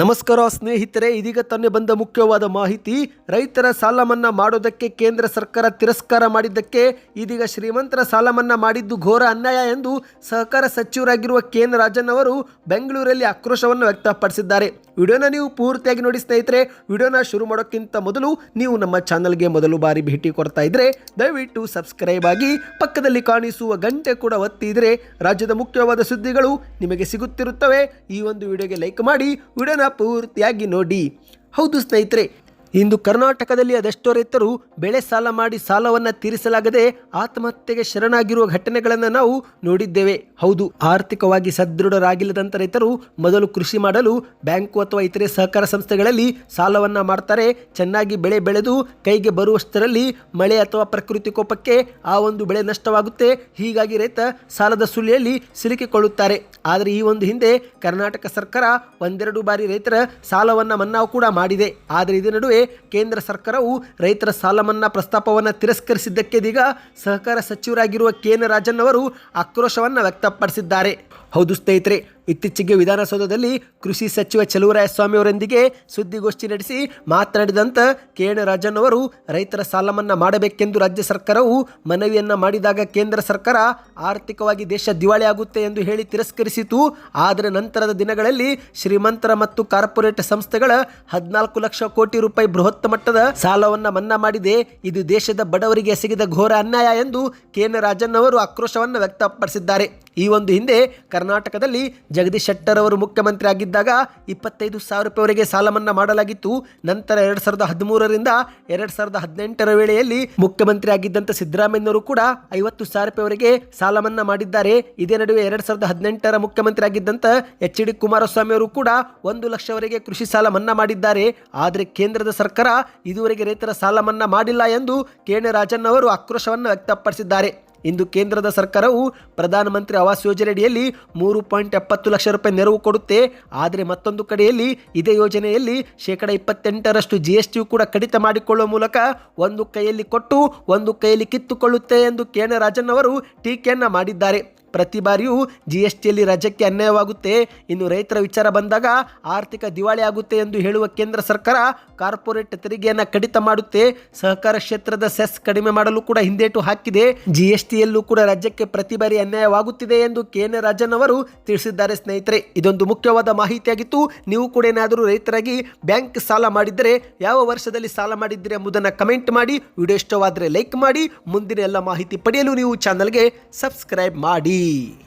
ನಮಸ್ಕಾರ ಸ್ನೇಹಿತರೆ, ಇದೀಗ ತಾನೇ ಬಂದ ಮುಖ್ಯವಾದ ಮಾಹಿತಿ. ರೈತರ ಸಾಲ ಮನ್ನಾ ಮಾಡೋದಕ್ಕೆ ಕೇಂದ್ರ ಸರ್ಕಾರ ತಿರಸ್ಕಾರ ಮಾಡಿದ್ದಕ್ಕೆ ಇದೀಗ ಶ್ರೀಮಂತರ ಸಾಲ ಮನ್ನಾ ಮಾಡಿದ್ದು ಘೋರ ಅನ್ಯಾಯ ಎಂದು ಸಹಕಾರ ಸಚಿವರಾಗಿರುವ ಕೆ. ರಾಜನ್ ಅವರು ಬೆಂಗಳೂರಲ್ಲಿ ಆಕ್ರೋಶವನ್ನು ವ್ಯಕ್ತಪಡಿಸಿದ್ದಾರೆ. ವಿಡಿಯೋನ ನೀವು ಪೂರ್ತಿಯಾಗಿ ನೋಡಿ ಸ್ನೇಹಿತರೆ, ವಿಡಿಯೋನ ಶುರು ಮಾಡೋಕ್ಕಿಂತ ಮೊದಲು ನೀವು ನಮ್ಮ ಚಾನಲ್ಗೆ ಮೊದಲು ಬಾರಿ ಭೇಟಿ ಕೊಡ್ತಾ ಇದ್ರೆ, ದಯವಿಟ್ಟು ಸಬ್ಸ್ಕ್ರೈಬ್ ಆಗಿ ಪಕ್ಕದಲ್ಲಿ ಕಾಣಿಸುವ ಗಂಟೆ ಕೂಡ ಒತ್ತಿದ್ರೆ ರಾಜ್ಯದ ಮುಖ್ಯವಾದ ಸುದ್ದಿಗಳು ನಿಮಗೆ ಸಿಗುತ್ತಿರುತ್ತವೆ. ಈ ಒಂದು ವಿಡಿಯೋಗೆ ಲೈಕ್ ಮಾಡಿ, ವಿಡಿಯೋನ ಪೂರ್ತಿಯಾಗಿ ನೋಡಿ. ಹೌದು ಸ್ನೇಹಿತರೆ ಇಂದು ಕರ್ನಾಟಕದಲ್ಲಿ ಅದೆಷ್ಟೋ ರೈತರು ಬೆಳೆ ಸಾಲ ಮಾಡಿ ಸಾಲವನ್ನು ತೀರಿಸಲಾಗದೆ ಆತ್ಮಹತ್ಯೆಗೆ ಶರಣಾಗಿರುವ ಘಟನೆಗಳನ್ನು ನಾವು ನೋಡಿದ್ದೇವೆ. ಹೌದು, ಆರ್ಥಿಕವಾಗಿ ಸದೃಢರಾಗಿಲ್ಲದಂಥ ರೈತರು ಮೊದಲು ಕೃಷಿ ಮಾಡಲು ಬ್ಯಾಂಕು ಅಥವಾ ಇತರೆ ಸಹಕಾರ ಸಂಸ್ಥೆಗಳಲ್ಲಿ ಸಾಲವನ್ನು ಮಾಡ್ತಾರೆ. ಚೆನ್ನಾಗಿ ಬೆಳೆ ಬೆಳೆದು ಕೈಗೆ ಬರುವಷ್ಟರಲ್ಲಿ ಮಳೆ ಅಥವಾ ಪ್ರಕೃತಿ ಕೋಪಕ್ಕೆ ಆ ಒಂದು ಬೆಳೆ ನಷ್ಟವಾಗುತ್ತೆ. ಹೀಗಾಗಿ ರೈತ ಸಾಲದ ಸುಳಿಯಲ್ಲಿ ಸಿಲುಕಿಕೊಳ್ಳುತ್ತಾರೆ. ಆದರೆ ಈ ಒಂದು ಹಿಂದೆ ಕರ್ನಾಟಕ ಸರ್ಕಾರ ಒಂದೆರಡು ಬಾರಿ ರೈತರ ಸಾಲವನ್ನು ಮನ್ನಾ ಕೂಡ ಮಾಡಿದೆ. ಆದರೆ ಇದರ ನಡುವೆ ಕೇಂದ್ರ ಸರ್ಕಾರವು ರೈತರ ಸಾಲ ಮನ್ನಾ ಪ್ರಸ್ತಾಪವನ್ನು ತಿರಸ್ಕರಿಸಿದ್ದಕ್ಕೆ ಇದೀಗ ಸಹಕಾರ ಸಚಿವರಾಗಿರುವ ಕೆ ಎನ್ ರಾಜನ್ ಅವರು ಆಕ್ರೋಶವನ್ನು ವ್ಯಕ್ತಪಡಿಸಿದ್ದಾರೆ. ಹೌದು ಸ್ನೇಹಿತರೆ ಇತ್ತೀಚೆಗೆ ವಿಧಾನಸೌಧದಲ್ಲಿ ಕೃಷಿ ಸಚಿವ ಚಲುವರಾಯಸ್ವಾಮಿ ಅವರೊಂದಿಗೆ ಸುದ್ದಿಗೋಷ್ಠಿ ನಡೆಸಿ ಮಾತನಾಡಿದಂಥ ಕೆ ಎನ್ ರಾಜನ್ ಅವರು ರೈತರ ಸಾಲ ಮನ್ನಾ ಮಾಡಬೇಕೆಂದು ರಾಜ್ಯ ಸರ್ಕಾರವು ಮನವಿಯನ್ನ ಮಾಡಿದಾಗ ಕೇಂದ್ರ ಸರ್ಕಾರ ಆರ್ಥಿಕವಾಗಿ ದೇಶ ದಿವಾಳಿ ಆಗುತ್ತೆ ಎಂದು ಹೇಳಿ ತಿರಸ್ಕರಿಸಿತು. ಆದರೆ ನಂತರದ ದಿನಗಳಲ್ಲಿ ಶ್ರೀಮಂತರ ಮತ್ತು ಕಾರ್ಪೊರೇಟ್ ಸಂಸ್ಥೆಗಳ ಹದಿನಾಲ್ಕು ಲಕ್ಷ ಕೋಟಿ ರೂಪಾಯಿ ಬೃಹತ್ ಮಟ್ಟದ ಸಾಲವನ್ನು ಮನ್ನಾ ಮಾಡಿದೆ. ಇದು ದೇಶದ ಬಡವರಿಗೆ ಎಸಗಿದ ಘೋರ ಅನ್ಯಾಯ ಎಂದು ಕೆ ರಾಜನ್ ಅವರು ಆಕ್ರೋಶವನ್ನು ವ್ಯಕ್ತಪಡಿಸಿದ್ದಾರೆ. ಈ ಒಂದು ಹಿಂದೆ ಕರ್ನಾಟಕದಲ್ಲಿ ಜಗದೀಶ್ ಶೆಟ್ಟರ್ ಅವರು ಮುಖ್ಯಮಂತ್ರಿ ಆಗಿದ್ದಾಗ ಇಪ್ಪತ್ತೈದು ಸಾವಿರ ರೂಪಾಯಿವರೆಗೆ ಸಾಲ ಮನ್ನಾ ಮಾಡಲಾಗಿತ್ತು. ನಂತರ ಎರಡು ಸಾವಿರದ ಹದಿಮೂರರಿಂದ ಎರಡು ಸಾವಿರದ ಹದಿನೆಂಟರ ವೇಳೆಯಲ್ಲಿ ಮುಖ್ಯಮಂತ್ರಿ ಆಗಿದ್ದಂಥ ಸಿದ್ದರಾಮಯ್ಯನವರು ಕೂಡ ಐವತ್ತು ಸಾವಿರ ರೂಪಾಯಿವರೆಗೆ ಸಾಲ ಮನ್ನಾ ಮಾಡಿದ್ದಾರೆ. ಇದೇ ನಡುವೆ ಎರಡು ಸಾವಿರದ ಹದಿನೆಂಟರ ಮುಖ್ಯಮಂತ್ರಿ ಆಗಿದ್ದಂಥ ಎಚ್ ಡಿ ಕುಮಾರಸ್ವಾಮಿ ಅವರು ಕೂಡ ಒಂದು ಲಕ್ಷವರೆಗೆ ಕೃಷಿ ಸಾಲ ಮನ್ನಾ ಮಾಡಿದ್ದಾರೆ. ಆದರೆ ಕೇಂದ್ರದ ಸರ್ಕಾರ ಇದುವರೆಗೆ ರೈತರ ಸಾಲ ಮನ್ನಾ ಮಾಡಿಲ್ಲ ಎಂದು ಕೆ ರಾಜನ್ ಅವರು ಆಕ್ರೋಶವನ್ನು ವ್ಯಕ್ತಪಡಿಸಿದ್ದಾರೆ. ಇಂದು ಕೇಂದ್ರದ ಸರ್ಕಾರವು ಪ್ರಧಾನಮಂತ್ರಿ ಆವಾಸ್ ಯೋಜನೆಯಡಿಯಲ್ಲಿ ಮೂರು ಪಾಯಿಂಟ್ ಎಪ್ಪತ್ತು ಲಕ್ಷ ರೂಪಾಯಿ ನೆರವು ಕೊಡುತ್ತೆ. ಆದರೆ ಮತ್ತೊಂದು ಕಡೆಯಲ್ಲಿ ಇದೇ ಯೋಜನೆಯಲ್ಲಿ ಶೇಕಡ ಇಪ್ಪತ್ತೆಂಟರಷ್ಟು ಜಿ ಎಸ್ ಟಿ ಕೂಡ ಕಡಿತ ಮಾಡಿಕೊಳ್ಳುವ ಮೂಲಕ ಒಂದು ಕೈಯಲ್ಲಿ ಕೊಟ್ಟು ಒಂದು ಕೈಯಲ್ಲಿ ಕಿತ್ತುಕೊಳ್ಳುತ್ತೆ ಎಂದು ಕೆ ಎನ್ ರಾಜನ್ ಅವರು ಟೀಕೆಯನ್ನು ಮಾಡಿದ್ದಾರೆ. ಪ್ರತಿ ಬಾರಿಯೂ ಜಿ ಎಸ್ ಟಿಯಲ್ಲಿ ರಾಜ್ಯಕ್ಕೆ ಅನ್ಯಾಯವಾಗುತ್ತೆ. ಇನ್ನು ರೈತರ ವಿಚಾರ ಬಂದಾಗ ಆರ್ಥಿಕ ದಿವಾಳಿ ಆಗುತ್ತೆ ಎಂದು ಹೇಳುವ ಕೇಂದ್ರ ಸರ್ಕಾರ ಕಾರ್ಪೊರೇಟ್ ತೆರಿಗೆಯನ್ನು ಕಡಿತ ಮಾಡುತ್ತೆ. ಸಹಕಾರ ಕ್ಷೇತ್ರದ ಸೆಸ್ ಕಡಿಮೆ ಮಾಡಲು ಕೂಡ ಹಿಂದೇಟು ಹಾಕಿದೆ. ಜಿ ಎಸ್ ಟಿಯಲ್ಲೂ ಕೂಡ ರಾಜ್ಯಕ್ಕೆ ಪ್ರತಿ ಬಾರಿ ಅನ್ಯಾಯವಾಗುತ್ತಿದೆ ಎಂದು ಕೆ ಎನ್ ರಾಜನ್ ಅವರು ತಿಳಿಸಿದ್ದಾರೆ ಸ್ನೇಹಿತರೆ. ಇದೊಂದು ಮುಖ್ಯವಾದ ಮಾಹಿತಿಯಾಗಿತ್ತು. ನೀವು ಕೂಡ ಏನಾದರೂ ರೈತರಾಗಿ ಬ್ಯಾಂಕ್ ಸಾಲ ಮಾಡಿದರೆ, ಯಾವ ವರ್ಷದಲ್ಲಿ ಸಾಲ ಮಾಡಿದ್ದೀರಿ ಎಂಬುದನ್ನು ಕಮೆಂಟ್ ಮಾಡಿ. ವಿಡಿಯೋ ಇಷ್ಟವಾದರೆ ಲೈಕ್ ಮಾಡಿ. ಮುಂದಿನ ಎಲ್ಲ ಮಾಹಿತಿ ಪಡೆಯಲು ನೀವು ಚಾನಲ್ಗೆ ಸಬ್ಸ್ಕ್ರೈಬ್ ಮಾಡಿ. E.